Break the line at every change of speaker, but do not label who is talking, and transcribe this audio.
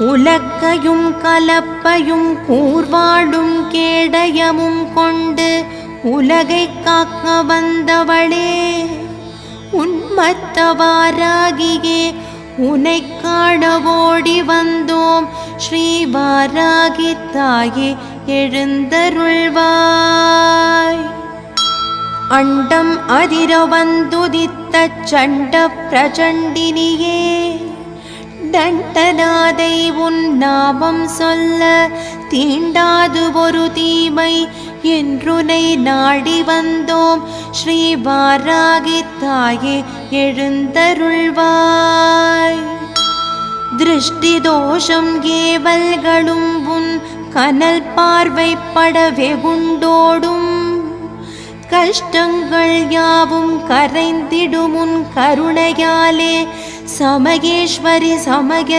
உலக்கையும் கலப்பையும் கூர்வாடும் கேடயமும் கொண்டு உலகை காக்க வந்தவளே. உன்மத்தவாராகியே உனை காண ஓடி வந்தோம். ஸ்ரீ வாராகி தாயே எழுந்தருள்வாய். அண்டம் அதிர வந்துதித்த சண்ட பிரச்சண்டினியே தண்டநாதை உன் நாமம் சொல்ல தீண்டாது ஒரு தீமை என்றுனை நாடி வந்தோம். ஸ்ரீ வாராகி தாயே எழுந்தருள்வாய். திருஷ்டி தோஷம் ஏவல்களும் உன் கனல் பார்வைப்பட வெகுண்டோடும் கஷ்டங்கள் யாவும் கரைந்திடும் உன் கருணையாலே समागेश्वरि सौमाग